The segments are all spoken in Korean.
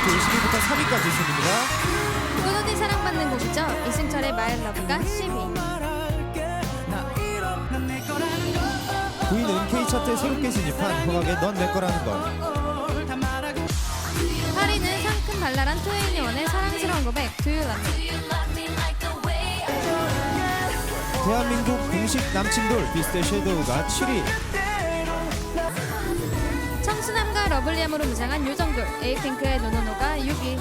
이렇게 20위부터 3위까지 있습니다. 꾸준히 사랑받는 곡이죠. 이승철의 마이 러브가 10위. 9위는 K차트에 새롭게 진입한 허각의 넌 내 거라는 걸 8위는 상큼 발랄한 투애니원의 사랑스러운 고백 Do You Love Me 대한민국 공식 남친돌 비스트 섀도우가 7위 러블리함으로 무장한 요정돌 에이핑크의 노노노가 6위.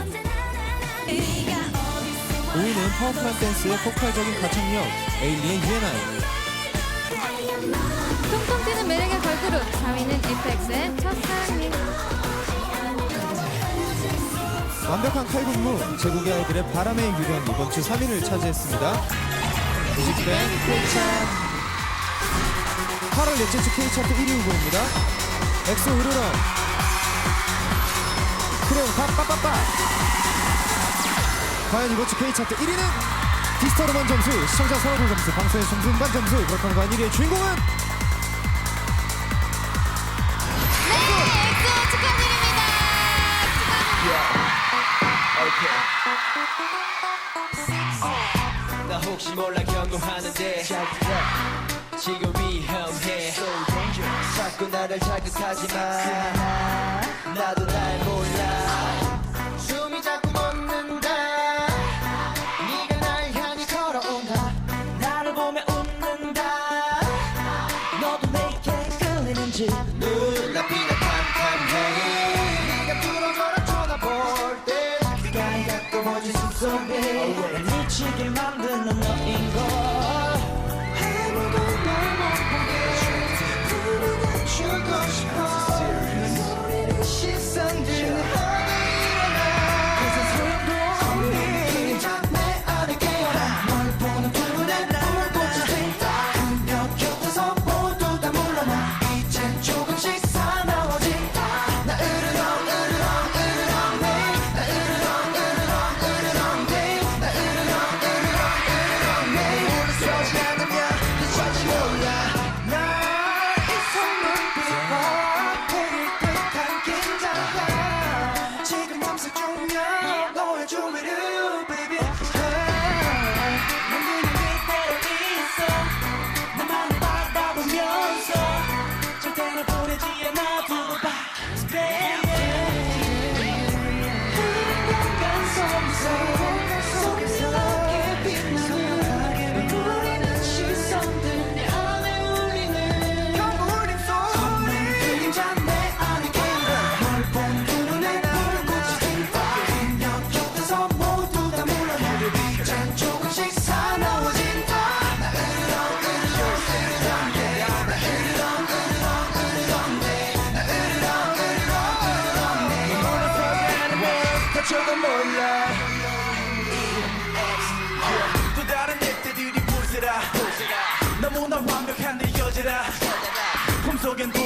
5위는 파워풀한 댄스의 폭발적인 가창력 에일리의 UNI 통통 튀는 매력의 걸그룹 4위는 에이펙스의 첫사랑님 완벽한 칼군무 제국의 아이들의 바람의 유령 이번 주 3위를 차지했습니다. 뮤직뱅 K차트 8월 넷째 주 K차트 1위 후보입니다. 엑소 으르렁 크레용 빠빠빠빠. 과연 이번 주 K차트 1위는 디스터로만 점수 시청자 서울 점수 방송의 점수음반 점수. 그렇다면 과연 1위의 주인공은? 네 엑소 축하드립니다. 나 혹시 몰라 경고하는데. 지금 위험해 자꾸 나를 자극하지마. 나도 날 몰라. 숨이 자꾸 멎는다. 네가 날 향해 걸어온다. 나를 보며 웃는다. 너도 내게 끌리는지. 눈앞이나 캄캄해. 네가 들어줘라 쳐다볼 때. 가까이 갖고 멋진 숨소리 날 미치게 만드는 너인 다쳐도 몰라. 또 다른 늑대들이 부스라. 너무나 완벽한 내 여자라. 품속엔 도